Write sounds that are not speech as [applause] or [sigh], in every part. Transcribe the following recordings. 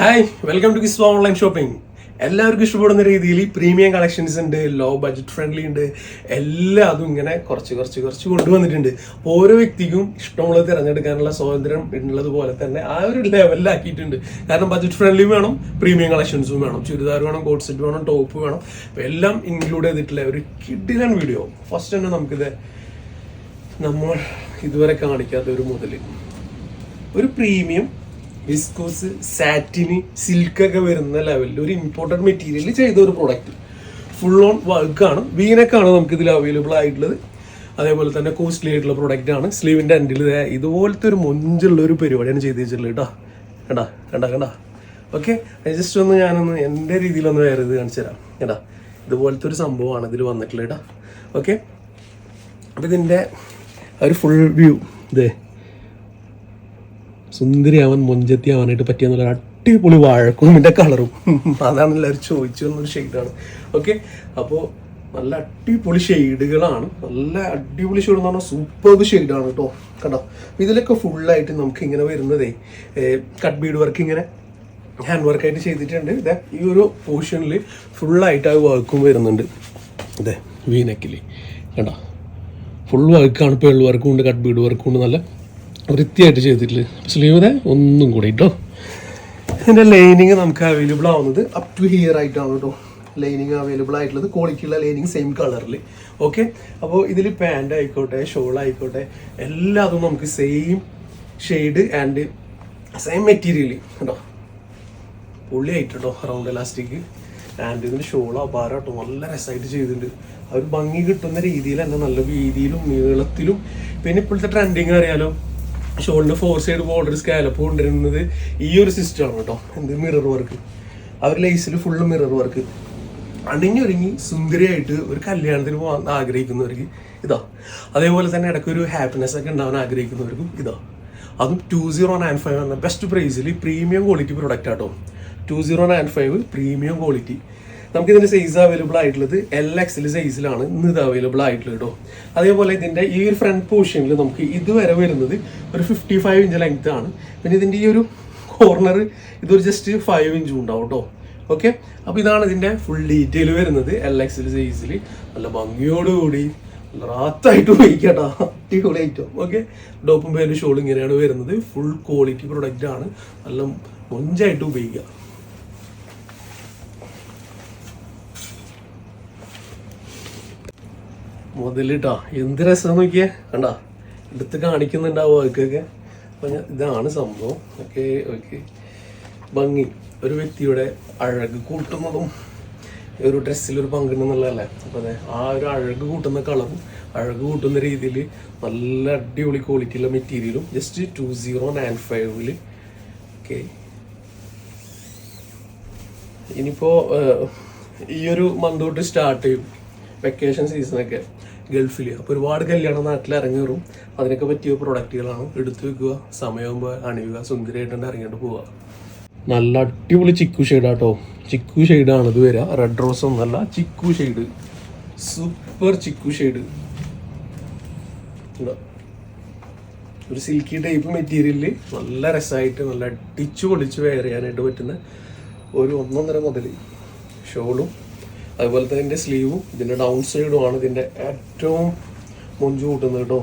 Hi welcome to Kiswa online shopping എല്ലാവർക്കും ഇഷ്ടപ്പെടുന്ന രീതിയിൽ പ്രീമിയം കളക്ഷൻസ് ഉണ്ട് ലോ ബഡ്ജറ്റ് ഫ്രണ്ട്ലി ഉണ്ട്. എല്ലാം അതും ഇങ്ങനെ കുറച്ച് കുറച്ച് കുറച്ച് കൊണ്ടുവന്നിട്ടുണ്ട്. ഓരോ വ്യക്തിക്കും ഇഷ്ടമുള്ളത് തിരഞ്ഞെടുക്കാനുള്ള സ്വാതന്ത്ര്യം ഉള്ളതുപോലെ തന്നെ ആ ഒരു ലെവലിലാക്കിയിട്ടുണ്ട് കാരണം ബഡ്ജറ്റ് ഫ്രണ്ട്ലി വേണം പ്രീമിയം കളക്ഷൻസും വേണം. ചുരിദാർ വേണം കോട്ട് സെറ്റ് വേണം ടോപ്പ് വേണം. എല്ലാം ഇൻക്ലൂഡ് ചെയ്തിട്ടുള്ള ഒരു കിഡിലൻ വീഡിയോ ഫസ്റ്റ് തന്നെ നമുക്കിത് നമ്മൾ ഇതുവരെ കാണിക്കാത്ത ഒരു മുതൽ ഒരു പ്രീമിയം വിസ്കോസ് സാറ്റിന് സിൽക്കൊക്കെ വരുന്ന ലെവലിൽ ഒരു ഇമ്പോർട്ടന്റ് മെറ്റീരിയൽ ചെയ്ത ഒരു പ്രൊഡക്റ്റ് ഫുൾ ഓൺ വർക്കാണ് വീനക്കാണ് നമുക്ക് ഇതിൽ അവൈലബിൾ ആയിട്ടുള്ളത്. അതേപോലെ തന്നെ കോസ്റ്റ്ലി ആയിട്ടുള്ള പ്രൊഡക്റ്റ് ആണ്. സ്ലീവിന്റെ എൻഡിൽ ഇതുപോലത്തെ ഒരു മൊഞ്ചുള്ള ഒരു പരിപാടിയാണ് ചെയ്ത് വെച്ചിട്ടുള്ളത് കേട്ടോ. കണ്ടാ കണ്ടാ കണ്ടാ. ഓക്കെ ജസ്റ്റ് ഒന്ന് ഞാനൊന്ന് എന്റെ രീതിയിലൊന്ന് വേറെ ഇത് കാണിച്ചു തരാം. കേട്ടാ ഇതുപോലത്തെ ഒരു സംഭവമാണ് ഇതിൽ വന്നിട്ടുള്ളത് കേട്ടോ. ഓക്കെ അപ്പം ഇതിന്റെ ഒരു ഫുൾ വ്യൂ ഇതേ സുന്ദരിയാവാൻ മൊഞ്ചത്തി അവനായിട്ട് പറ്റിയെന്നുള്ള അടിപൊളി വാഴക്കും ഇതിന്റെ കളറും അതാണ് എല്ലാവരും ചോദിച്ചു എന്നൊരു ഷെയ്ഡാണ് ഓക്കെ അപ്പോൾ നല്ല അടിപൊളി ഷെയ്ഡുകളാണ് നല്ല അടിപൊളി ഷെയ്ഡ് എന്ന് പറഞ്ഞാൽ സൂപ്പർ ഷെയ്ഡാണ് കേട്ടോ കണ്ടോ? ഇതിലൊക്കെ ഫുള്ളായിട്ട് നമുക്ക് ഇങ്ങനെ വരുന്നതേ കട്ട് ബീഡ് വർക്ക് ഇങ്ങനെ ഹാൻഡ് വർക്കായിട്ട് ചെയ്തിട്ടുണ്ട്. ഇതേ ഈ ഒരു പോർഷനിൽ ഫുള്ളായിട്ട് ആ വർക്കും വരുന്നുണ്ട്. ഇതേ വീനക്കിൽ കണ്ടോ? ഫുൾ വർക്കാണ് പേൾ വർക്കും ഉണ്ട് കട്ട് ബീഡ് വർക്കും ഉണ്ട് നല്ല വൃത്തിയായിട്ട് ചെയ്തിട്ടില്ല. സ്ലീവ് ഒന്നും കൂടി കേട്ടോ ഇതിന്റെ ലൈനിങ് നമുക്ക് അവൈലബിൾ ആവുന്നത് അപ് ടു ഹിയർ ആയിട്ടാണ് കേട്ടോ ലൈനിങ് അവൈലബിൾ ആയിട്ടുള്ളത് ക്വാളിറ്റിയുള്ള ലൈനിങ് സെയിം കളറിൽ ഓക്കെ അപ്പോൾ ഇതിൽ പാന്റ് ആയിക്കോട്ടെ ഷോൾ ആയിക്കോട്ടെ എല്ലാതും നമുക്ക് same shade and same material കേട്ടോ പൊള്ളിയായിട്ട് റൗണ്ട് ഇലാസ്റ്റിക് ആൻഡ് ഇതിന് ഷോളോ അപാരം കേട്ടോ നല്ല രസമായിട്ട് ചെയ്തിട്ടുണ്ട്. അവർ ഭംഗി കിട്ടുന്ന രീതിയിൽ തന്നെ നല്ല വീതിയിലും നീളത്തിലും. പിന്നെ ഇപ്പോഴത്തെ ട്രെൻഡിങ് അറിയാലോ? ഷോളിന് ഫോർ സൈഡ് ബോർഡർ സ്കാലപ്പ് കൊണ്ടുവരുന്നത് ഈ ഒരു സിസ്റ്റമാണ് കേട്ടോ എന്ത് മിറർ വർക്ക് അവർ ലേസിൽ ഫുള്ള് മിറർ വർക്ക് അണിഞ്ഞൊരുങ്ങി സുന്ദരിയായിട്ട് ഒരു കല്യാണത്തിന് പോകാൻ ആഗ്രഹിക്കുന്നവർക്ക് ഇതാ. അതേപോലെ തന്നെ ഇടയ്ക്ക് ഒരു ഹാപ്പിനെസ് ഒക്കെ ഉണ്ടാവാൻ ആഗ്രഹിക്കുന്നവർക്കും ഇതാ. അതും ടു സീറോ നയൻ ഫൈവ് എന്ന ബെസ്റ്റ് പ്രൈസിൽ പ്രീമിയം ക്വാളിറ്റി പ്രൊഡക്റ്റ് ആട്ടോ two zero nine five premium quality നമുക്ക് ഇതിന്റെ സൈസ് അവൈലബിൾ ആയിട്ടുള്ളത് എൽ എക്സിൽ സൈസിലാണ് ഇന്ന് ഇത് അവൈലബിൾ ആയിട്ടുള്ളത് കേട്ടോ അതേപോലെ ഇതിന്റെ ഈ ഒരു ഫ്രണ്ട് പോർഷനിൽ നമുക്ക് ഇതുവരെ വരുന്നത് ഒരു ഫിഫ്റ്റി ഫൈവ് ഇഞ്ച് ലെങ്ത് ആണ്. പിന്നെ ഇതിന്റെ ഈ ഒരു കോർണർ ഇതൊരു ജസ്റ്റ് ഫൈവ് ഇഞ്ചും ഉണ്ടാവും കേട്ടോ ഓക്കെ അപ്പോൾ ഇതാണ് ഇതിന്റെ ഫുൾ ഡീറ്റെയിൽ വരുന്നത് എൽ എക്സിൽ സൈസിൽ നല്ല ഭംഗിയോടുകൂടി റാത്തായിട്ട് ഉപയോഗിക്കട്ടോ. അടിപൊളി ഐറ്റം ഓക്കെ ഡോപ്പും പേരും ഷോളും ഇങ്ങനെയാണ് വരുന്നത്. ഫുൾ ക്വാളിറ്റി പ്രൊഡക്റ്റ് ആണ്. നല്ല മൊഞ്ചായിട്ട് ഉപയോഗിക്കുക മുതലിട്ടാ. എന്ത് രസം നോക്കിയേ. കണ്ട? എടുത്ത് കാണിക്കുന്നുണ്ടാവും അവർക്കൊക്കെ അപ്പൊ ഇതാണ് സംഭവം. Okay okay. ഭംഗി. ഒരു വ്യക്തിയുടെ അഴക് കൂട്ടുന്നതും ഒരു ഡ്രസ്സിൽ ഒരു പങ്കുണ്ടെന്നുള്ളതല്ലേ അപ്പൊ അതെ ആ ഒരു അഴക് കൂട്ടുന്ന കളറും അഴക് കൂട്ടുന്ന രീതിയിൽ നല്ല അടിപൊളി ക്വാളിറ്റിയുള്ള മെറ്റീരിയലും ജസ്റ്റ് ടു സീറോ നയൻ ഫൈവിൽ ഓക്കെ. ഇനിയിപ്പോ ഈ ഒരു മന്ത് തൊട്ട് സ്റ്റാർട്ട് ചെയ്യും. വെക്കേഷൻ സീസണൊക്കെ ഗൾഫിൽ അപ്പോൾ ഒരുപാട് കല്യാണ നാട്ടിൽ ഇറങ്ങിവരും. അതിനൊക്കെ പറ്റിയ പ്രൊഡക്റ്റുകളാണ് എടുത്തു വെക്കുക സമയമാകുമ്പോൾ അണിയുക സുന്ദരിയായിട്ടുണ്ട് ഇറങ്ങിയിട്ട് പോവുക. നല്ല അടിപൊളി ചിക്കു ഷെയ്ഡാട്ടോ ചിക്കു ഷെയ്ഡാണ് ഇത് വരിക. റെഡ് റോസ് ഒന്നല്ല chikoo shade super chikoo shade ഒരു സിൽക്കി ടൈപ്പ് മെറ്റീരിയലിൽ നല്ല രസമായിട്ട് നല്ല അടിച്ചു പൊളിച്ച് വെയർ പറ്റുന്ന ഒരു ഒന്നൊന്നര മുതൽ ഷോളും അതുപോലെ തന്നെ ഇതിന്റെ സ്ലീവും ഇതിന്റെ ഡൗൺ സൈഡുമാണ് ഇതിന്റെ ഏറ്റവും മുഞ്ചു കൂട്ടുന്നത് കേട്ടോ.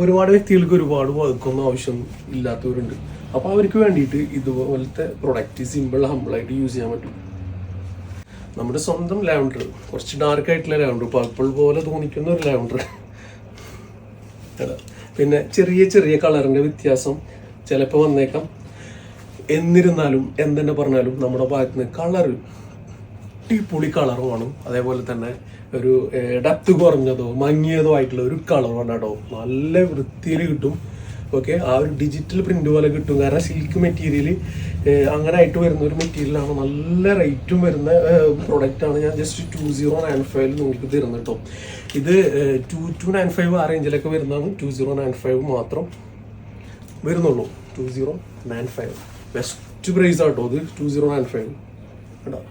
ഒരുപാട് വ്യക്തികൾക്ക് ഒരുപാട് വർക്കൊന്നും ആവശ്യം ഇല്ലാത്തവരുണ്ട്. അപ്പോൾ അവർക്ക് വേണ്ടിയിട്ട് ഇതുപോലത്തെ പ്രൊഡക്റ്റ് സിമ്പിൾ ഹമ്പിളായിട്ട് യൂസ് ചെയ്യാൻ പറ്റും. നമ്മുടെ സ്വന്തം ലാവണ്ടർ കുറച്ച് ഡാർക്ക് ആയിട്ടുള്ള ലാവണ്ടർ പർപ്പിൾ പോലെ തോന്നിക്കുന്ന ഒരു ലാവണ്ടർ പിന്നെ ചെറിയ ചെറിയ കളറിന്റെ വ്യത്യാസം ചിലപ്പോൾ വന്നേക്കാം. എന്നിരുന്നാലും എന്തെന്നെ പറഞ്ഞാലും നമ്മുടെ ഭാഗത്ത് നിന്ന് കളർ അടിപൊളി കളറുമാണ്. അതേപോലെ തന്നെ ഒരു ഡെപ്ത് കുറഞ്ഞതോ മങ്ങിയതോ ആയിട്ടുള്ള ഒരു കളറാണ് കേട്ടോ. നല്ല വൃത്തിയിൽ കിട്ടും. ഓക്കെ ആ ഒരു ഡിജിറ്റൽ പ്രിന്റ് പോലെ കിട്ടും. കാരണം സിൽക്ക് മെറ്റീരിയൽ അങ്ങനെ ആയിട്ട് വരുന്ന ഒരു മെറ്റീരിയലാണ് നല്ല റേറ്റും വരുന്ന പ്രൊഡക്റ്റാണ് ഞാൻ ജസ്റ്റ് ടു സീറോ നയൻ ഫൈവിൽ നിങ്ങൾക്ക് തരുന്നത് കേട്ടോ. ഇത് ടു ടു നയൻ ഫൈവ് ആ റേഞ്ചിലൊക്കെ വരുന്നതാണ്. ടു സീറോ നയൻ ഫൈവ് മാത്രം വരുന്നുള്ളൂ. Two zero nine five best price ആട്ടോ ഇത് ടു സീറോ നയൻ ഫൈവ് കേട്ടോ.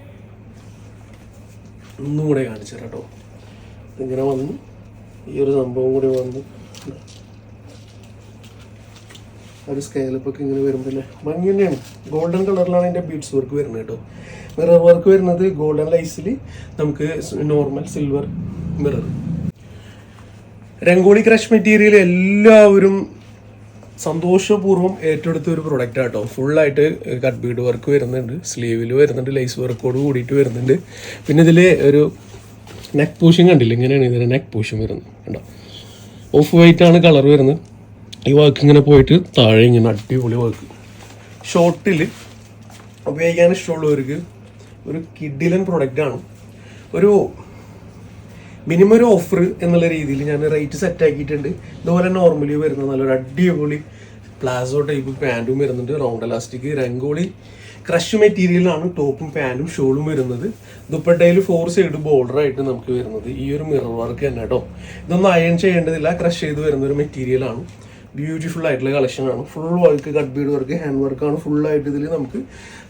ഒന്നും കൂടെ കാണിച്ചു തരാം കേട്ടോ. ഇങ്ങനെ വന്നു. ഈ ഒരു സംഭവം കൂടി വന്നു. ഒരു സ്കെയിലപ്പൊക്കെ ഇങ്ങനെ വരുമ്പോൾ ഭംഗി തന്നെയാണ്. ഗോൾഡൻ കളറിലാണ് എന്റെ ബീഡ്സ് വർക്ക് വരുന്നത് കേട്ടോ. മിറർ വർക്ക് വരുന്നത് ഗോൾഡൻ ലൈസിൽ നമുക്ക് normal silver mirror rangoli crush material എല്ലാവരും സന്തോഷപൂർവം ഏറ്റെടുത്ത ഒരു പ്രൊഡക്റ്റ് ആട്ടോ. ഫുള്ളായിട്ട് കട്ട് ബീഡ് വർക്ക് വരുന്നുണ്ട് സ്ലീവിൽ വരുന്നുണ്ട് ലൈസ് വർക്കോട് കൂടിയിട്ട് വരുന്നുണ്ട്. പിന്നെ ഇതിൽ ഒരു നെക്ക് പൂഷും കണ്ടില്ല? ഇങ്ങനെയാണ് ഇതിന് നെക്ക് പൂഷും വരുന്നത് കണ്ടോ? ഓഫ് വൈറ്റ് ആണ് കളർ വരുന്നത്. ഈ വർക്ക് ഇങ്ങനെ പോയിട്ട് താഴെ ഇങ്ങനെ അടിപൊളി വർക്ക് ഷോർട്ടിൽ ഉപയോഗിക്കാൻ ഇഷ്ടമുള്ളവർക്ക് ഒരു കിഡിലൻ പ്രൊഡക്റ്റ് ആണ്. ഒരു മിനിമം ഒരു ഓഫർ എന്നുള്ള രീതിയിൽ ഞാൻ റേറ്റ് സെറ്റ് ആക്കിയിട്ടുണ്ട്. ഇതുപോലെ നോർമലി വരുന്ന നല്ലൊരു അടിപൊളി പ്ലാസോ ടൈപ്പ് പാന്റും വരുന്നുണ്ട്. Round elastic Rangoli. ക്രഷ് മെറ്റീരിയലാണ് ടോപ്പും പാന്റും ഷോളും വരുന്നത്. ദുപ്പട്ടയിൽ ഫോർ സൈഡ് ബോർഡർ ആയിട്ട് നമുക്ക് വരുന്നത്. ഈ ഒരു മിറർ വർക്ക് തന്നെ കേട്ടോ ഇതൊന്നും അയൺ ചെയ്യേണ്ടതില്ല. ക്രഷ് ചെയ്ത് വരുന്ന ഒരു മെറ്റീരിയലാണ് ബ്യൂട്ടിഫുൾ ആയിട്ടുള്ള കളക്ഷനാണ് full work cut bead work hand വർക്കാണ് ആയിട്ട് ഇതിൽ നമുക്ക്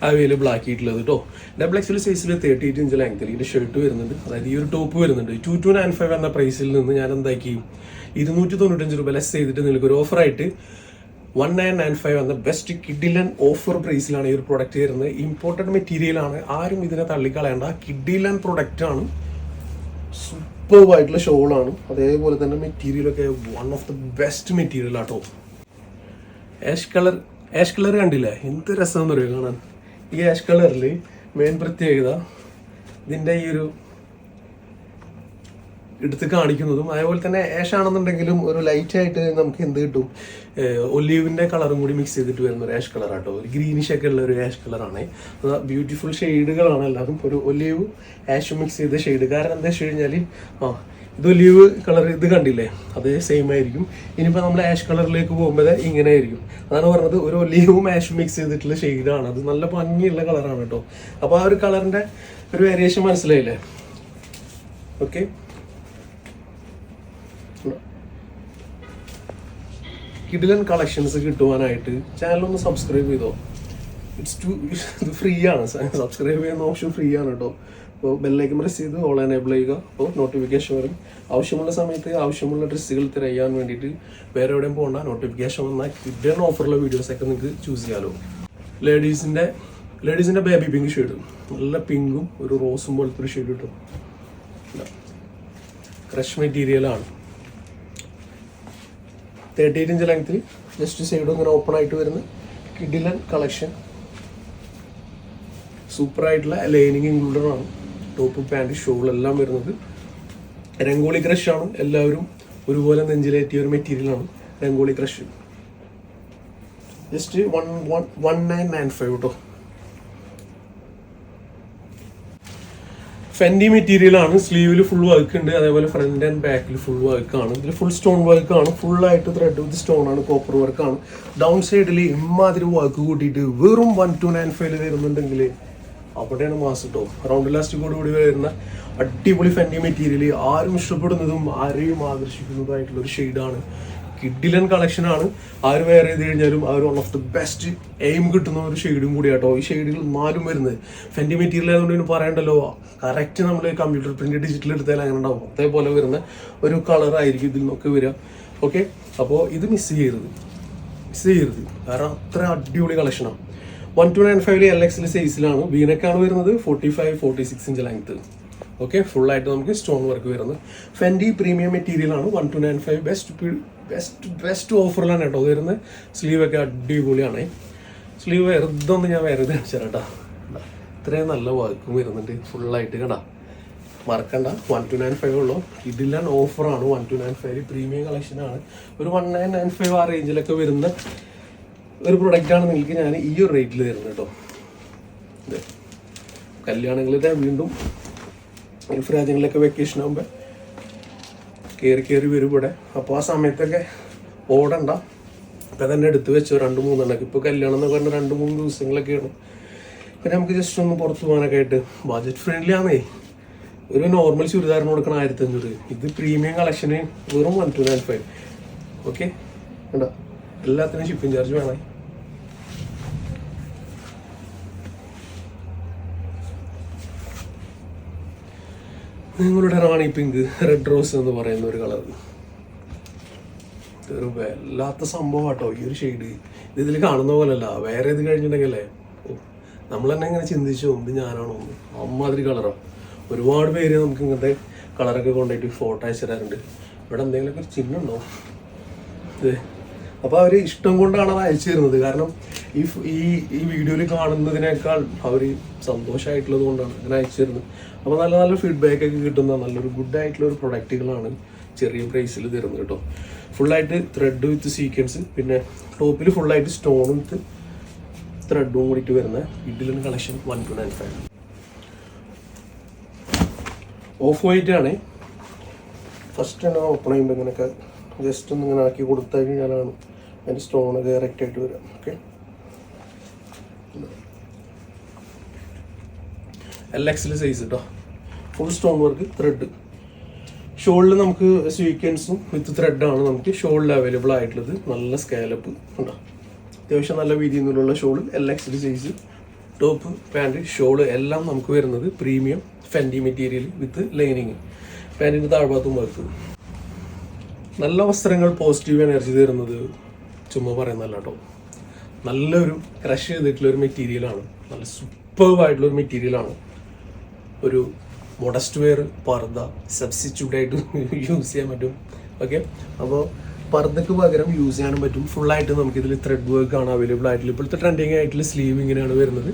അവൈലബിൾ ആക്കിയിട്ടുള്ളത് കേട്ടോ ഡബിൾ എക്സൽ സൈസിൽ തേർട്ടി എയ്റ്റ് ഇഞ്ച് ലെങ്ത്തിൽ ഇതിന്റെ ഷർട്ട് വരുന്നുണ്ട്. അതായത് ഈ ഒരു ടോപ്പ് വരുന്നുണ്ട്. ടു ടു നയൻ ഫൈവ് എന്ന പ്രൈസിൽ നിന്ന് ഞാൻ എന്താക്കി? ഇരുന്നൂറ്റി തൊണ്ണൂറ്റഞ്ച് രൂപ ലെസ് ചെയ്തിട്ട് നിങ്ങൾക്ക് ഒരു ഓഫറായിട്ട് വൺ നയൻ നയൻ ഫൈവ് എന്ന ബെസ്റ്റ് കിഡിലൻ ഓഫർ പ്രൈസിലാണ് ഈ ഒരു പ്രൊഡക്റ്റ് വരുന്നത്. മെറ്റീരിയൽ ആണ്. ആരും ഇതിനെ തള്ളിക്കളയേണ്ട. കിഡിലൻ പ്രൊഡക്റ്റ് ആണ് ഷോൾ ഷോളാണ് അതേപോലെ തന്നെ മെറ്റീരിയൽ ഒക്കെ one of the best material ആട്ടോ. ആഷ് കളർ ആഷ് കളർ കണ്ടില്ലേ? എന്ത് രസം പറയുക കാണാൻ? ഈ ആഷ് കളറിൽ മെയിൻ പ്രത്യേകത ഇതിന്റെ ഈ ഒരു എടുത്ത് കാണിക്കുന്നതും അതേപോലെ തന്നെ ആഷ് ആണെന്നുണ്ടെങ്കിലും ഒരു ലൈറ്റ് ആയിട്ട് നമുക്ക് എന്ത് കിട്ടും? ഒലീവിന്റെ കളറും കൂടി മിക്സ് ചെയ്തിട്ട് വരുന്ന ഒരു ആഷ് കളർ ആട്ടോ. ഒരു ഗ്രീനിഷ് ഒക്കെ ഉള്ള ഒരു ആഷ് കളറാണ് ബ്യൂട്ടിഫുൾ ഷെയ്ഡുകളാണ് എല്ലാതും. ഒരു ഒലീവ് ആഷ് മിക്സ് ചെയ്ത ഷെയ്ഡ് കാരണം എന്താ വെച്ച് കഴിഞ്ഞാൽ ആ ഇത് ഒലീവ് കളർ ഇത് കണ്ടില്ലേ? അത് സെയിം ആയിരിക്കും. ഇനിയിപ്പോൾ നമ്മൾ ആഷ് കളറിലേക്ക് പോകുമ്പോൾ ഇങ്ങനെ ആയിരിക്കും. അതാണ് പറഞ്ഞത്. ഒരു ഒലീവും ആഷും മിക്സ് ചെയ്തിട്ടുള്ള ഷെയ്ഡാണ് അത് നല്ല ഭംഗിയുള്ള കളറാണ് കേട്ടോ. അപ്പോൾ ആ ഒരു കളറിന്റെ ഒരു വേരിയേഷൻ മനസ്സിലായില്ലേ? ഓക്കെ കിഡിലൻ കളക്ഷൻസ് കിട്ടുവാനായിട്ട് ചാനൽ ഒന്ന് സബ്സ്ക്രൈബ് ചെയ്തോ. ഇറ്റ്സ് ടു ഇത് ഫ്രീ ആണ് സബ്സ്ക്രൈബ് ചെയ്യുന്ന ഓപ്ഷൻ ഫ്രീ ആണ് കേട്ടോ അപ്പോൾ ബെല്ലേക്ക് പ്രസ് ചെയ്ത് ഓൾ എനേബിൾ ചെയ്യുക. അപ്പോൾ നോട്ടിഫിക്കേഷൻ വരും. ആവശ്യമുള്ള സമയത്ത് ആവശ്യമുള്ള ഡ്രസ്സുകൾ തിരയാൻ വേണ്ടിയിട്ട് വേറെ എവിടെയും പോകണ്ട. നോട്ടിഫിക്കേഷൻ വന്നാൽ കിഡിലൻ ഓഫറുള്ള വീഡിയോസൊക്കെ നിങ്ങൾക്ക് ചൂസ് ചെയ്യാമല്ലോ ലേഡീസിന്റെ ലേഡീസിന്റെ ബേബി പിങ്ക് ഷെയ്ഡ് നല്ല പിങ്കും ഒരു റോസും പോലത്തെ ഒരു ഷെയ്ഡ് കിട്ടും. ക്രഷ് മെറ്റീരിയലാണ് തേർട്ടി ഇഞ്ച് ലെങ്ത്തിൽ ജസ്റ്റ് സൈഡ് ഇങ്ങനെ ഓപ്പൺ ആയിട്ട് വരുന്ന കിഡിലൻ കളക്ഷൻ സൂപ്പർ ആയിട്ടുള്ള ലൈനിങ് ഇൻക്ലൂഡഡ് ആണ്. ടോപ്പ് പാന്റ് എല്ലാം വരുന്നത്. രംഗോളി ക്രഷ് ആണ്. എല്ലാവരും ഒരുപോലെ നെഞ്ചിലേറ്റിയ ഒരു മെറ്റീരിയൽ ആണ് Rangoli crush just one one one nine nine five കേട്ടോ ഫെൻഡി മെറ്റീരിയൽ ആണ്. സ്ലീവിൽ ഫുൾ വർക്ക് ഉണ്ട്. അതേപോലെ ഫ്രണ്ട് ആൻഡ് ബാക്കിൽ ഫുൾ വർക്ക് ആണ്. ഇതിൽ ഫുൾ സ്റ്റോൺ വർക്ക് ആണ്. ഫുൾ ആയിട്ട് ത്രെഡ് വിത്ത് സ്റ്റോൺ ആണ് കോപ്പർ വർക്ക് ആണ്. ഡൗൺ സൈഡിൽ ഇമ്മാതിരി വർക്ക് കൂട്ടിയിട്ട് വെറും വൺ ടു നയൻ ഫൈവ് വരുന്നുണ്ടെങ്കിൽ അവിടെയാണ് മാസ് കേട്ടോ റൗണ്ട് ലാസ്റ്റിക്കോട് കൂടി വരുന്ന അടിപൊളി ഫെൻഡി മെറ്റീരിയൽ ആരും ഇഷ്ടപ്പെടുന്നതും ആരെയും ആകർഷിക്കുന്നതായിട്ടുള്ള ഒരു ഷെയ്ഡാണ് കിഡിലൻ കളക്ഷൻ ആണ്. ആര് വെയർ ചെയ്ത് കഴിഞ്ഞാലും ആ ഒരു one of the best aim കിട്ടുന്ന ഒരു ഷെയ്ഡും കൂടി കേട്ടോ ഈ ഷെയ്ഡുകൾ നാലും വരുന്നത്. ഫെന്റി മെറ്റീരിയൽ ആയതുകൊണ്ട് ഇനി പറയണ്ടല്ലോ. കറക്റ്റ് നമ്മൾ കമ്പ്യൂട്ടർ പ്രിന്റ് ഡിജിറ്റൽ എടുത്താൽ അങ്ങനെ ഉണ്ടാവും. അതേപോലെ വരുന്ന ഒരു കളർ ആയിരിക്കും ഇതിൽ നിന്നൊക്കെ വരിക. ഓക്കെ അപ്പോൾ ഇത് മിസ് ചെയ്യരുത്. മിസ് ചെയ്യരുത്. കാരണം അത്ര അടിപൊളി കളക്ഷനാണ് വൺ ടു നയൻ ഫൈവിൽ എൽ എക്സിൽ സൈസിലാണ് വീനക്കാണ് വരുന്നത് forty five forty six inch length okay full ആയിട്ട് നമുക്ക് സ്റ്റോൺ വർക്ക് വരുന്നത്. ഫെൻഡി പ്രീമിയം മെറ്റീരിയൽ ആണ്. One two nine five best best best ഓഫറിലാണ് കേട്ടോ. വരുന്നത് സ്ലീവ് ഒക്കെ അടിപൊളിയാണ്. സ്ലീവ് വെറുതൊന്നും ഞാൻ വെറുതെ കാണിച്ചു കേട്ടോ. ഇത്രയും നല്ല വർക്കും വരുന്നുണ്ട് ഫുള്ളായിട്ട് കണ്ട. മറക്കണ്ട. വൺ ടു നയൻ ഫൈവ് ഉള്ളൂ. ഇതിലാണ് ഓഫറാണ് one two nine five premium collection ആണ്. ഒരു വൺ നയൻ നയൻ ഫൈവ് ആ റേഞ്ചിലൊക്കെ വരുന്ന ഒരു പ്രൊഡക്റ്റാണ് നിങ്ങൾക്ക് ഞാൻ ഈ ഒരു റേറ്റിൽ തരുന്നത് കേട്ടോ. കല്യാണങ്ങളിലെ വീണ്ടും ഗൾഫ് രാജ്യങ്ങളിലൊക്കെ വെക്കേഷൻ ആകുമ്പോൾ കയറി കയറി വരും ഇവിടെ. അപ്പോൾ ആ സമയത്തൊക്കെ ഓടണ്ട. ഇപ്പം തന്നെ എടുത്തു വെച്ചു. രണ്ട് മൂന്നെണ്ണം ഇപ്പോൾ കല്യാണം എന്ന് പറഞ്ഞ രണ്ട് മൂന്ന് ദിവസങ്ങളൊക്കെയാണ്. പിന്നെ നമുക്ക് ജസ്റ്റ് ഒന്ന് പുറത്ത് പോകാനൊക്കെ ആയിട്ട് ബഡ്ജറ്റ് ഫ്രണ്ട്ലി ആണേ ഒരു നോർമൽ ചുരിദാറിന് കൊടുക്കണം ആയിരത്തി അഞ്ഞൂറ് ഇത് പ്രീമിയം കളക്ഷന് വെറും one two nine five okay വേണ്ട എല്ലാത്തിനും ഷിപ്പിംഗ് ചാർജ് വേണേ. നിങ്ങളുടെ റാണി പിങ്ക് റെഡ് റോസ് എന്ന് പറയുന്ന ഒരു കളർ ഒരു വല്ലാത്ത സംഭവം കേട്ടോ ഈ ഒരു ഷെയ്ഡ് ഇത് ഇതിൽ കാണുന്ന പോലല്ല വേറെ ഇത് കഴിഞ്ഞിട്ടുണ്ടെങ്കിലേ നമ്മൾ തന്നെ ഇങ്ങനെ ചിന്തിച്ചു ഇത് ഞാനാണോ അമ്മാതിരി കളറാണ് ഒരുപാട് പേര് നമുക്ക് ഇങ്ങനത്തെ കളറൊക്കെ കൊണ്ടുപോയിട്ട് ഫോട്ടോ അയച്ചു തരാറുണ്ട് ഇവിടെ എന്തെങ്കിലുമൊക്കെ ഒരു ചിഹ്നം ഉണ്ടോ? അപ്പോൾ അവർ ഇഷ്ടം കൊണ്ടാണ് അത് അയച്ചു തരുന്നത് കാരണം ഈ ഈ ഈ വീഡിയോയിൽ കാണുന്നതിനേക്കാൾ അവർ സന്തോഷമായിട്ടുള്ളത് കൊണ്ടാണ് അങ്ങനെ അയച്ചു തരുന്നത് അപ്പോൾ നല്ല നല്ല ഫീഡ്ബാക്ക് ഒക്കെ കിട്ടുന്ന നല്ലൊരു ഗുഡ് ആയിട്ടുള്ള ഒരു പ്രൊഡക്റ്റുകളാണ് ചെറിയ പ്രൈസിൽ തരുന്നത് കേട്ടോ. ഫുള്ളായിട്ട് ത്രെഡ് വിത്ത് സീക്വൻസ് പിന്നെ ടോപ്പിൽ ഫുള്ളായിട്ട് സ്റ്റോൺ വിത്ത് ത്രെഡും കൂടിയിട്ട് വരുന്ന ഇതിലാണ് collection one two nine five off white ആണ്. ഫസ്റ്റ് തന്നെ ഓപ്പൺ ചെയ്യുമ്പോൾ ഇങ്ങനെയൊക്കെ ജസ്റ്റ് ഒന്ന് ഇങ്ങനെ ആക്കി കൊടുത്തു കഴിഞ്ഞാലാണ് അതിന്റെ സ്റ്റോൺ കറക്റ്റ് ആയിട്ട് വരാം. ഓക്കെ എൽ എക്സിൽ സൈസ് കേട്ടോ ഫുൾ സ്റ്റോൺ വർക്ക് ത്രെഡ് ഷോളിൽ നമുക്ക് സ്വീക്വൻസും വിത്ത് ത്രെഡാണ് നമുക്ക് ഷോളിൽ അവൈലബിൾ ആയിട്ടുള്ളത്. നല്ല സ്കാലപ്പ് ഉണ്ടോ? അത്യാവശ്യം നല്ല വീതിയിലുള്ള ഷോൾ എൽ എക്സിൽ സൈസ് ടോപ്പ് പാന്റ് ഷോൾ എല്ലാം നമുക്ക് വരുന്നത് premium Fendi material with lining പാന്റിന്റെ താഴ്ഭാഗത്തും വർക്ക് നല്ല വസ്ത്രങ്ങൾ പോസിറ്റീവ് എനർജി തരുന്നത്. ചുമ്മാ പറയുന്നല്ല കേട്ടോ. നല്ലൊരു ക്രഷ് ചെയ്തിട്ടുള്ള ഒരു മെറ്റീരിയലാണ് നല്ല സൂപ്പർബ് ആയിട്ടുള്ള ഒരു മെറ്റീരിയലാണ് ഒരു മോഡസ്റ്റ് വെയർ പർദ്ദ സബ്സ്റ്റിറ്റ്യൂട്ട് ആയിട്ട് [laughs] യൂസ് ചെയ്യാൻ പറ്റും. ഓക്കെ അപ്പോൾ പർദ്ദക്ക് പകരം യൂസ് ചെയ്യാനും പറ്റും. ഫുള്ളായിട്ട് നമുക്ക് ഇതിൽ ത്രെഡ് വർക്ക് ആണ് അവൈലബിൾ ആയിട്ടുള്ള. ഇപ്പോഴത്തെ ട്രെൻഡിങ് ആയിട്ടുള്ള സ്ലീവ് ഇങ്ങനെയാണ് വരുന്നത്.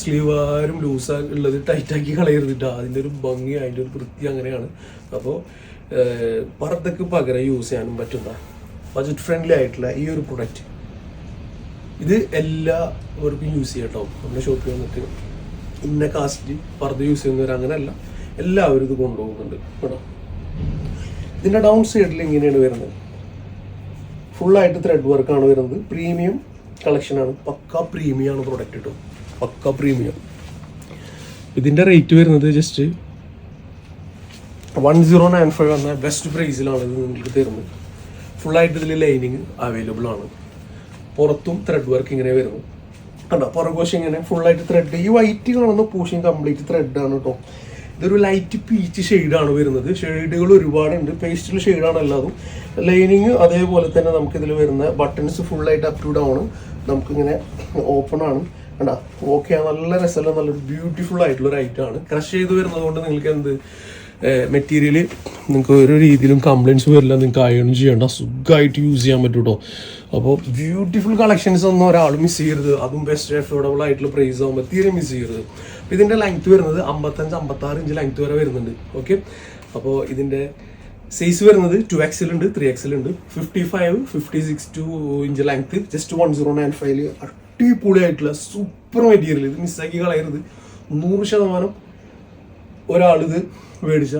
സ്ലീവ് ആരും ലൂസ് ഉള്ളത് ടൈറ്റാക്കി കളയരുതിട്ട് അതിന്റെ ഒരു ഭംഗി അതിന്റെ ഒരു വൃത്തി അങ്ങനെയാണ്. അപ്പോൾ പർദ്ദക്ക് പകരം യൂസ് ചെയ്യാനും പറ്റുന്ന ബജറ്റ് ഫ്രണ്ട്ലി ആയിട്ടുള്ള ഈ ഒരു പ്രൊഡക്റ്റ് ഇത് എല്ലാവർക്കും യൂസ് ചെയ്യാം കേട്ടോ നമ്മുടെ ഷോപ്പിൽ വന്നിട്ട് ഇന്ന കാസ്റ്റ് പറഞ്ഞ് യൂസ് ചെയ്യുന്നവർ അങ്ങനെയല്ല എല്ലാവരും ഇത് കൊണ്ടുപോകുന്നുണ്ട് കേട്ടോ. ഇതിന്റെ ഡൗൺ സൈഡിൽ ഇങ്ങനെയാണ് വരുന്നത്. ഫുള്ളായിട്ട് ത്രെഡ് വർക്കാണ് വരുന്നത്. പ്രീമിയം കളക്ഷനാണ് പക്ക പ്രീമിയം ആണ് പ്രൊഡക്റ്റ് കേട്ടോ പക്ക പ്രീമിയം ഇതിന്റെ റേറ്റ് വരുന്നത് just one zero nine five എന്ന ബെസ്റ്റ് പ്രൈസിലാണ് ഇത് നിങ്ങൾക്ക് തരുന്നത്. ഫുള്ളായിട്ട് ഇതിൽ ലൈനിങ് അവൈലബിൾ ആണ്. പുറത്തും ത്രെഡ് വർക്ക് ഇങ്ങനെ വരുന്നു കണ്ടോ? പുറകോശം ഇങ്ങനെ ഫുള്ളായിട്ട് ത്രെഡ് ഈ വൈറ്റ് കാണുന്ന പോഷൻ കംപ്ലീറ്റ് ത്രെഡ് ആണ് കേട്ടോ ഇതൊരു ലൈറ്റ് പീച്ച് ഷെയ്ഡാണ് വരുന്നത്. ഷെയ്ഡുകൾ ഒരുപാടുണ്ട്. പേസ്റ്റൽ ഷെയ്ഡാണ് എല്ലാതും. ലൈനിങ് അതേപോലെ തന്നെ നമുക്ക് ഇതിൽ വരുന്ന ബട്ടൺസ് ഫുള്ളായിട്ട് അപ് ടു ഡൗൺ നമുക്കിങ്ങനെ ഓപ്പൺ ആണ്. കണ്ടാ? ഓക്കെ നല്ല രസമുള്ള നല്ലൊരു ബ്യൂട്ടിഫുൾ ആയിട്ടുള്ള ഒരു ഐറ്റം ആണ്. ക്രഷ് ചെയ്ത് വരുന്നത് കൊണ്ട് നിങ്ങൾക്ക് എന്ത് മെറ്റീരിയൽ നിങ്ങൾക്ക് ഒരു രീതിയിലും കംപ്ലയിൻസ് വരില്ല നിങ്ങൾക്ക് അയൺ ചെയ്യേണ്ട. സുഖമായിട്ട് യൂസ് ചെയ്യാൻ പറ്റും കേട്ടോ അപ്പോൾ ബ്യൂട്ടിഫുൾ കളക്ഷൻസ് ഒന്നും ഒരാൾ മിസ് ചെയ്യരുത്. അതും ബെസ്റ്റ് അഫോർഡബിൾ ആയിട്ടുള്ള പ്രൈസ് ആകുമ്പോൾ തീരെ മിസ് ചെയ്യരുത്. അപ്പോൾ ഇതിന്റെ ലെങ്ത് വരുന്നത് അമ്പത്തഞ്ച് അമ്പത്താറ് ഇഞ്ച് ലെങ്ത് വരെ വരുന്നുണ്ട്. ഓക്കെ അപ്പോൾ ഇതിന്റെ സൈസ് വരുന്നത് ടു എക്സൽ ഉണ്ട് ത്രീ എക്സൽ ഉണ്ട്. Fifty five fifty six two inch length just one zero nine five അടിപൊളിയായിട്ടുള്ള സൂപ്പർ മെറ്റീരിയൽ ഇത് മിസ്സാക്കി കളയരുത്. നൂറ് ശതമാനം ഒരാളിത് മേടിച്ച.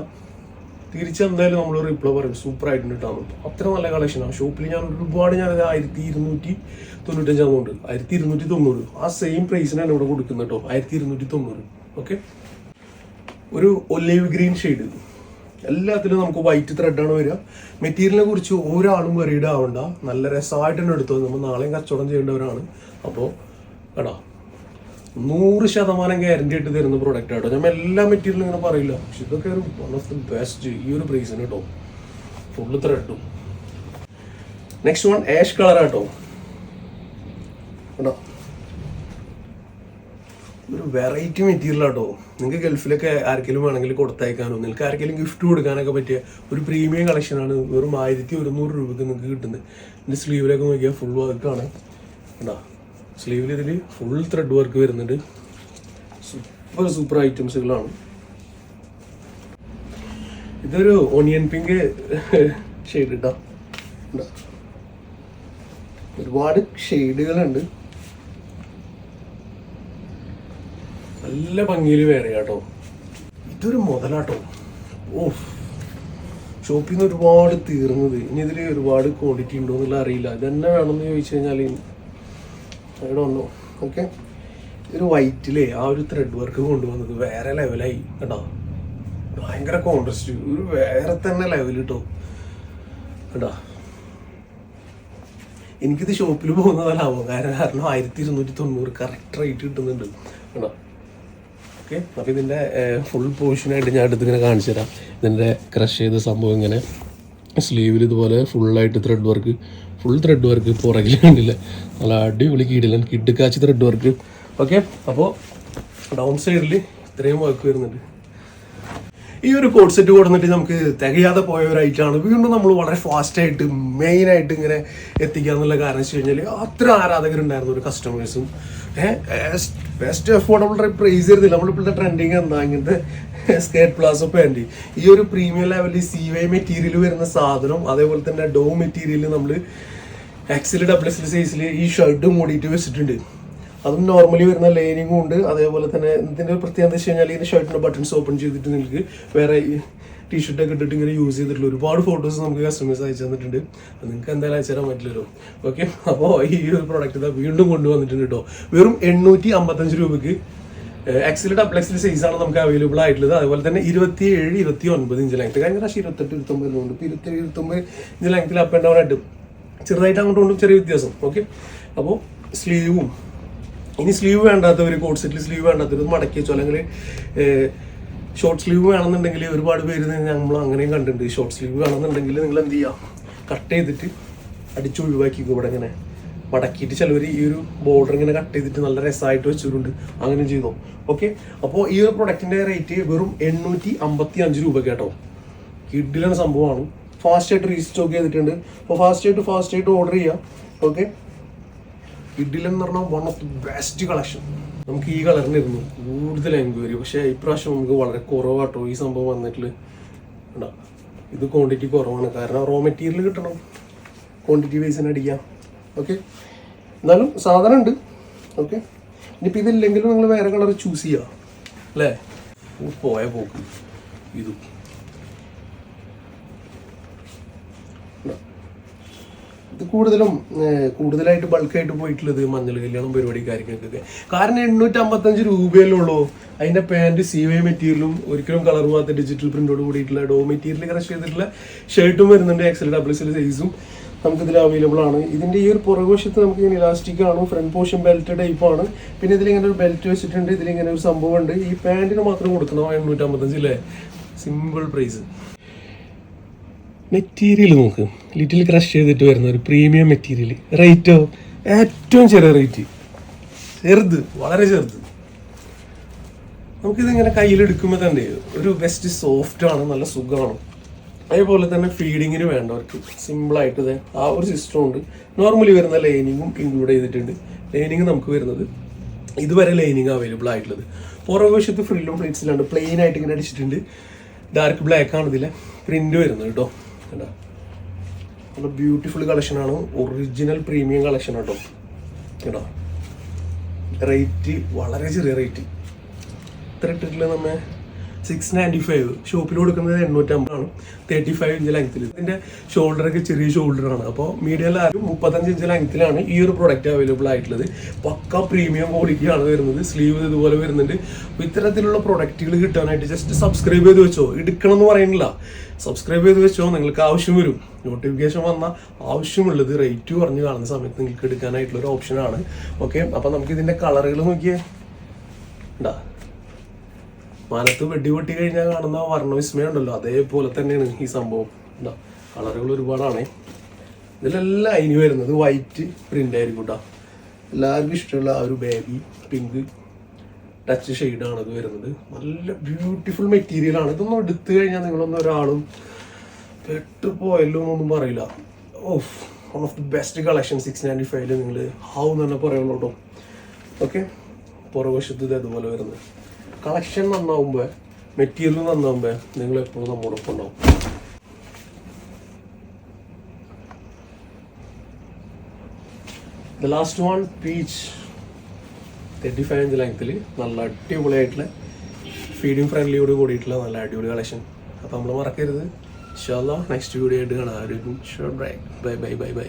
തിരിച്ചെന്തായാലും നമ്മൾ റിപ്ലൈ പറയും സൂപ്പർ ആയിട്ടുണ്ട് കേട്ടോ അത്ര നല്ല കളക്ഷനാണ് ഷോപ്പിൽ ഞാൻ ഒരുപാട് ഞാൻ ആയിരത്തി ഇരുന്നൂറ്റി തൊണ്ണൂറ്റഞ്ചാകുന്നുണ്ട് ആയിരത്തി ഇരുന്നൂറ്റി തൊണ്ണൂറ് ആ സെയിം പ്രൈസിനാണ് ഇവിടെ കൊടുക്കുന്നത് കേട്ടോ ആയിരത്തി ഇരുന്നൂറ്റി തൊണ്ണൂറ് ഓക്കെ ഒരു ഒലീവ് ഗ്രീൻ ഷെയ്ഡ് എല്ലാത്തിലും നമുക്ക് വൈറ്റ് ത്രെഡാണ് വരിക. മെറ്റീരിയലിനെ കുറിച്ച് ഒരാളും വെറീഡ് ആവണ്ട. നല്ല രസമായിട്ട് തന്നെ എടുത്തത് നമ്മൾ നാളെയും കച്ചവടം ചെയ്യേണ്ടവരാണ്. അപ്പോൾ എടാ നൂറ് ശതമാനം ഗ്യാരണ്ടി ആയിട്ട് തരുന്ന പ്രോഡക്റ്റ് ആട്ടോ. ഞാൻ എല്ലാ മെറ്റീരിയലും ഇങ്ങനെ പറയില്ല. പക്ഷെ ഇതൊക്കെ ഒരു വൺ ഓഫ് ദി ബെസ്റ്റ് ഈ ഒരു പ്രൈസിന് കേട്ടോ ഫുള്ള് ത്രെഡും നെക്സ്റ്റ് വൺ ആഷ് കളർ ആട്ടോ. കേട്ടോ ഒരു വെറൈറ്റി മെറ്റീരിയൽ ആട്ടോ. നിങ്ങൾക്ക് ഗൾഫിലൊക്കെ ആർക്കെങ്കിലും വേണമെങ്കിൽ കൊടുത്തയക്കാനോ നിങ്ങൾക്ക് ആർക്കെങ്കിലും ഗിഫ്റ്റ് കൊടുക്കാനൊക്കെ പറ്റിയ ഒരു പ്രീമിയം കളക്ഷനാണ് വെറും ആയിരത്തി ഒരുന്നൂറ് രൂപയ്ക്ക് നിങ്ങൾക്ക് കിട്ടുന്നത്. ഇതിന്റെ സ്ലീവിലൊക്കെ നോക്കിയാൽ ഫുൾ വർക്കാണ് കേട്ടോ സ്ലീവിൽ ഇതിൽ ഫുൾ ത്രെഡ് വർക്ക് വരുന്നുണ്ട്. സൂപ്പർ സൂപ്പർ ഐറ്റംസുകളാണ് ഇതൊരു ഓണിയൻ പിങ്ക് ഷെയ്ഡ് ഇട്ടാ ഒരുപാട് ഷെയ്ഡുകളുണ്ട് നല്ല ഭംഗിയിൽ വേറെ കേട്ടോ ഇതൊരു മുതലാട്ടോ. ഓ ഷോപ്പിൽ നിന്ന് ഒരുപാട് തീർന്നത്. ഇനി ഇതിൽ ഒരുപാട് ക്വാണ്ടിറ്റി ഉണ്ടോ എന്നുള്ള അറിയില്ല. ഇതെന്നെ വേണമെന്ന് ചോദിച്ചു കഴിഞ്ഞാൽ ഐ ഡോ നോ ഓക്കെ ഒരു വൈറ്റിലെ ആ ഒരു ത്രെഡ് വർക്ക് കൊണ്ടുവന്നത് വേറെ ലെവലായി കേട്ടോ ഭയങ്കര കോൺട്രസ്റ്റ് ഒരു വേറെ തന്നെ ലെവൽ കേട്ടോ കേട്ടോ എനിക്കിത് ഷോപ്പിൽ പോകുന്നതല്ലാവും കാരണം കാരണം ആയിരത്തി ഇരുന്നൂറ്റി തൊണ്ണൂറ് കറക്റ്റ് റേറ്റ് കിട്ടുന്നുണ്ട് കേട്ടോ ഓക്കെ അപ്പോൾ ഇതിന്റെ ഫുൾ പോർഷനായിട്ട് ഞാൻ അടുത്ത് ഇങ്ങനെ കാണിച്ചു തരാം. ഇതിന്റെ ക്രഷ് ചെയ്ത സംഭവം ഇങ്ങനെ. സ്ലീവിൽ ഇതുപോലെ ഫുള്ളായിട്ട് thread work full thread work പുറകിൽ കണ്ടില്ല? നല്ല അടിപൊളി കിടിലൻ കിഡ് കാച്ചി ത്രെഡ് വർക്ക് ഓക്കെ അപ്പോൾ ഡൗൺ സൈഡിൽ ഇത്രയും വർക്ക് വരുന്നുണ്ട്. ഈ ഒരു കോഡ് സെറ്റ് കൊടുത്തിട്ട് നമുക്ക് തികയാതെ പോയ ഒരു ഐറ്റമാണ് വീണ്ടും നമ്മൾ വളരെ ഫാസ്റ്റായിട്ട് മെയിൻ ആയിട്ട് ഇങ്ങനെ എത്തിക്കുക എന്നുള്ള കാരണം വെച്ച് കഴിഞ്ഞാൽ അത്ര ആരാധകരുണ്ടായിരുന്നു ഒരു കസ്റ്റമേഴ്സും ബെസ്റ്റ് അഫോർഡബിൾ പ്രൈസ് ചെയ്തില്ല നമ്മളിപ്പോഴത്തെ ട്രെൻഡിങ് എന്താ? ഇങ്ങനത്തെ സ്കേറ്റ് പ്ലാസോ പാന്റ് ഈ ഒരു പ്രീമിയം ലെവലിൽ സി വൈ മെറ്റീരിയൽ വരുന്ന സാധനം അതേപോലെ തന്നെ ഡോ മെറ്റീരിയൽ നമ്മൾ എക്സിൽ ഡബിൾ എക്സിൽ സൈസിൽ ഈ ഷർട്ട് മൂടിയിട്ട് വെച്ചിട്ടുണ്ട്. അതും നോർമലി വരുന്ന ലൈനിങ്ങും ഉണ്ട്. അതേപോലെ തന്നെ ഇതിന്റെ ഒരു പ്രത്യേകത വെച്ച് കഴിഞ്ഞാൽ ഇതിന്റെ ഷർട്ടിന്റെ ബട്ടൺസ് ഓപ്പൺ ചെയ്തിട്ട് നിങ്ങൾക്ക് വേറെ ടീഷർട്ട് ഒക്കെ ഇട്ടിട്ട് ഇങ്ങനെ യൂസ് ചെയ്തിട്ടുള്ള ഒരുപാട് ഫോട്ടോസ് നമുക്ക് കസ്റ്റമേഴ്സ് അയച്ചു തന്നിട്ടുണ്ട്. നിങ്ങൾക്ക് എന്തായാലും അയച്ചു തരാൻ പറ്റില്ലല്ലോ. ഓക്കെ അപ്പോൾ ഈ ഒരു പ്രോഡക്റ്റ് വീണ്ടും കൊണ്ടുവന്നിട്ടുണ്ട് കേട്ടോ വെറും എണ്ണൂറ്റി അമ്പത്തഞ്ച് രൂപയ്ക്ക് എക്സിൽ ഡബിൾ സൈസ് ആണ് നമുക്ക് അവൈലബിൾ ആയിട്ടുള്ളത്. അതുപോലെ തന്നെ ഇരുപത്തി ഏഴ് ഇരുപത്തി ഒൻപത് ഇഞ്ച് ലെങ്ത് കഴിഞ്ഞ പ്രാവശ്യം ഇരുപത്തെട്ട് ഇരുപത്തൊമ്പത് ഉണ്ട് ഇപ്പോൾ ഇരുപത്തി ഇരുപത്തൊമ്പത് ഇഞ്ച് ലെങ്ത്തിൽ അപ്പ് ആൻഡ് ഡൗൺ ആയിട്ട് ചെറുതായിട്ട് അങ്ങോട്ടും കൊണ്ടും ചെറിയ വ്യത്യാസം. ഓക്കെ അപ്പോൾ സ്ലീവും ഇനി സ്ലീവ് വേണ്ടാത്തവർ കോട്ട് സെറ്റിൽ സ്ലീവ് വേണ്ടാത്തവർ മടക്കി വെച്ചോ. അല്ലെങ്കിൽ ഷോർട്ട് സ്ലീവ് വേണമെന്നുണ്ടെങ്കിൽ ഒരുപാട് പേര് നമ്മൾ അങ്ങനെയും കണ്ടിട്ടുണ്ട്. ഷോർട്ട് സ്ലീവ് വേണമെന്നുണ്ടെങ്കിൽ നിങ്ങൾ എന്ത് ചെയ്യുക കട്ട് ചെയ്തിട്ട് അടിച്ച് ഒഴിവാക്കിക്കും ഇവിടെ ഇങ്ങനെ. മടക്കിയിട്ട് ചിലവർ ഈ ഒരു ബോർഡർ ഇങ്ങനെ കട്ട് ചെയ്തിട്ട് നല്ല രസമായിട്ട് വെച്ചിട്ടുണ്ട് അങ്ങനെ ചെയ്തോ. ഓക്കെ അപ്പോൾ ഈ ഒരു പ്രൊഡക്റ്റിന്റെ റേറ്റ് വെറും എണ്ണൂറ്റി അമ്പത്തി അഞ്ച് രൂപ കേട്ടോ. കിഡിലാണ് സംഭവമാണ്. ഫാസ്റ്റ് ആയിട്ട് റീസ്റ്റോക്ക് ചെയ്തിട്ടുണ്ട്. അപ്പോൾ ഫാസ്റ്റ് ആയിട്ട് ഫാസ്റ്റ് ആയിട്ട് ഓർഡർ ചെയ്യാം. ഓക്കെ കിഡിലൻ എന്ന് പറഞ്ഞാൽ one of the best collection നമുക്ക് ഈ കളറിനിരുന്നു കൂടുതൽ എൻക്വയറി പക്ഷേ ഇപ്രാവശ്യം നമുക്ക് വളരെ കുറവാട്ടോ ഈ സംഭവം വന്നിട്ട് ഇത് ക്വാണ്ടിറ്റി കുറവാണ്. കാരണം റോ മെറ്റീരിയൽ കിട്ടണം. ക്വാണ്ടിറ്റി വൈസിന് അടിക്കാം. ഓക്കെ എന്നാലും സാധനം ഉണ്ട്. ഓക്കെ ഇനിയിപ്പോൾ ഇതില്ലെങ്കിലും നിങ്ങൾ വേറെ കളർ ചൂസ് ചെയ്യുക അല്ലേ? പോയ പോക്ക്. ഇതും. ഇത് കൂടുതലും കൂടുതലായിട്ട് ബൾക്കായിട്ട് പോയിട്ടുള്ളത് മഞ്ഞൾ കല്യാണം പരിപാടി കാര്യങ്ങൾക്കൊക്കെ. കാരണം എണ്ണൂറ്റി അമ്പത്തഞ്ച് രൂപയല്ലേ ഉള്ളൂ. അതിന്റെ പാന്റ് സി വൈ മെറ്റീരിയലും ഒരിക്കലും കളർ പോകാത്ത ഡിജിറ്റൽ പ്രിന്റോട് കൂടിയിട്ടുള്ള ഡോ മെറ്റീരിയൽ ക്രഷ് ചെയ്തിട്ടുള്ള ഷർട്ടും വരുന്നുണ്ട്. എക്സൽ ഡബിൾ സൈസും നമുക്ക് ഇതിൽ അവൈലബിൾ ആണ്. ഇതിന്റെ ഈ ഒരു പുറകുവശത്ത് നമുക്ക് ഇങ്ങനെ ഇലാസ്റ്റിക് ആണ് ഫ്രണ്ട് പോർഷൻ ബെൽറ്റ് ടൈപ്പ് ആണ്. പിന്നെ ഇതിലിങ്ങനെ ഒരു ബെൽറ്റ് വെച്ചിട്ടുണ്ട്. ഇതിലിങ്ങനെ ഒരു സംഭവം ഉണ്ട് ഈ പാന്റിന് മാത്രം കൊടുക്കണം എണ്ണൂറ്റി അമ്പത്തഞ്ച് അല്ലേ സിമ്പിൾ പ്രൈസ് മെറ്റീരിയൽ നോക്ക്. ലിറ്റിൽ ക്രഷ് ചെയ്തിട്ട് വരുന്ന ഒരു പ്രീമിയം മെറ്റീരിയൽ റേറ്റോ ഏറ്റവും ചെറിയ റേറ്റ് ചെറുത് വളരെ ചെറുത്. നമുക്കിതിങ്ങനെ കയ്യിലെടുക്കുമ്പോൾ തന്നെ ഒരു ബെസ്റ്റ് സോഫ്റ്റ് ആണ് നല്ല സുഖമാണ്. അതേപോലെ തന്നെ ഫീഡിങ്ങിന് വേണ്ടവർക്ക് സിമ്പിളായിട്ട് ഇത് ആ ഒരു സിസ്റ്റം ഉണ്ട്. നോർമലി വരുന്ന ലൈനിങ്ങും ഇൻക്ലൂഡ് ചെയ്തിട്ടുണ്ട്. ലൈനിങ് നമുക്ക് വരുന്നത് ഇതുവരെ ലൈനിങ് അവൈലബിൾ ആയിട്ടുള്ളത്. പുറകുവശത്ത് ഫ്രില്ലും പ്ലേറ്റ്സിലാണ് പ്ലെയിൻ ആയിട്ട് ഇങ്ങനെ അടിച്ചിട്ടുണ്ട്. ഡാർക്ക് ബ്ലാക്ക് ആണ് ഇതിലെ പ്രിന്റ് വരുന്നത് കേട്ടോ. കേട്ടോ നല്ല ബ്യൂട്ടിഫുൾ കളക്ഷനാണ് ഒറിജിനൽ പ്രീമിയം കളക്ഷൻ കേട്ടോ. കേട്ടോ റേറ്റ് വളരെ ചെറിയ റേറ്റ് ഇത്ര ഇട്ടിട്ടില്ല നമ്മ? സിക്സ് നയന്റി ഫൈവ് ഷോപ്പിൽ കൊടുക്കുന്നത് എണ്ണൂറ്റമ്പതാണ്. തേർട്ടി ഫൈവ് ഇഞ്ച് ലെങ്ത്തിൽ ഇതിന്റെ ഷോൾഡറൊക്കെ ചെറിയ ഷോൾഡറാണ് അപ്പോൾ മീഡിയം ലാരും മുപ്പത്തഞ്ച് ഇഞ്ച് ലെങ്ത്തിലാണ് ഈ ഒരു പ്രോഡക്റ്റ് അവൈലബിൾ ആയിട്ടുള്ളത്. പക്ക പ്രീമിയം ക്വാളിറ്റിയാണ് വരുന്നത്. സ്ലീവ് ഇതുപോലെ വരുന്നുണ്ട്. ഇത്തരത്തിലുള്ള പ്രൊഡക്റ്റുകൾ കിട്ടാനായിട്ട് ജസ്റ്റ് സബ്സ്ക്രൈബ് ചെയ്ത് വെച്ചോ. എടുക്കണം എന്ന് പറയുന്നില്ല. സബ്സ്ക്രൈബ് ചെയ്ത് വെച്ചോ. നിങ്ങൾക്ക് ആവശ്യം വരും. നോട്ടിഫിക്കേഷൻ വന്ന ആവശ്യമുള്ളത് റേറ്റ് കുറഞ്ഞ് കാണുന്ന സമയത്ത് നിങ്ങൾക്ക് എടുക്കാനായിട്ടുള്ള ഒരു ഓപ്ഷനാണ് ഓക്കെ അപ്പം നമുക്ക് ഇതിന്റെ കളറുകൾ നോക്കിയേ. ഉണ്ടാ മാനത്ത് വെടി പൊട്ടി കഴിഞ്ഞാൽ കാണുന്ന വർണവിസ്മയം ഉണ്ടല്ലോ അതേപോലെ തന്നെയാണ് ഈ സംഭവം. എന്താ കളറുകൾ ഒരുപാടാണ്. ഇതിലെല്ലാം അതിന് വരുന്നത് വൈറ്റ് പ്രിന്റ് ആയിരിക്കും കേട്ടോ എല്ലാവർക്കും ഇഷ്ടമുള്ള ആ ഒരു ബേബി പിങ്ക് ടച്ച് ഷെയ്ഡാണ് ഇത് വരുന്നത്. നല്ല ബ്യൂട്ടിഫുൾ മെറ്റീരിയൽ ആണ്. ഇതൊന്നും എടുത്തു കഴിഞ്ഞാൽ നിങ്ങളൊന്നും ഒരാളും പെട്ടുപോയല്ലോ എന്നൊന്നും പറയില്ല. Of one of the best collection six ninety ഫൈവിൽ നിങ്ങൾ ഹൗ എന്ന് തന്നെ പറയുള്ളൂ കേട്ടോ ഓക്കെ പുറകുവശത്ത് ഇത് അതുപോലെ വരുന്നത്. കളക്ഷൻ നന്നാവുമ്പോൾ മെറ്റീരിയൽ നന്നാവുമ്പോൾ നിങ്ങൾ എപ്പോഴും നമ്മോടൊപ്പം ഉണ്ടാവും. The last one peach thirty five inch ലെങ്ത്തിൽ നല്ല അടിപൊളിയായിട്ടുള്ള ഫീഡിങ് ഫ്രണ്ട്ലിയോട് കൂടിയിട്ടുള്ള നല്ല അടിപൊളി കളക്ഷൻ അപ്പോൾ നമ്മൾ മറക്കരുത്. ഇൻഷാല്ല നെക്സ്റ്റ് വീഡിയോ ആയിട്ട് കാണാം. Bye bye bye bye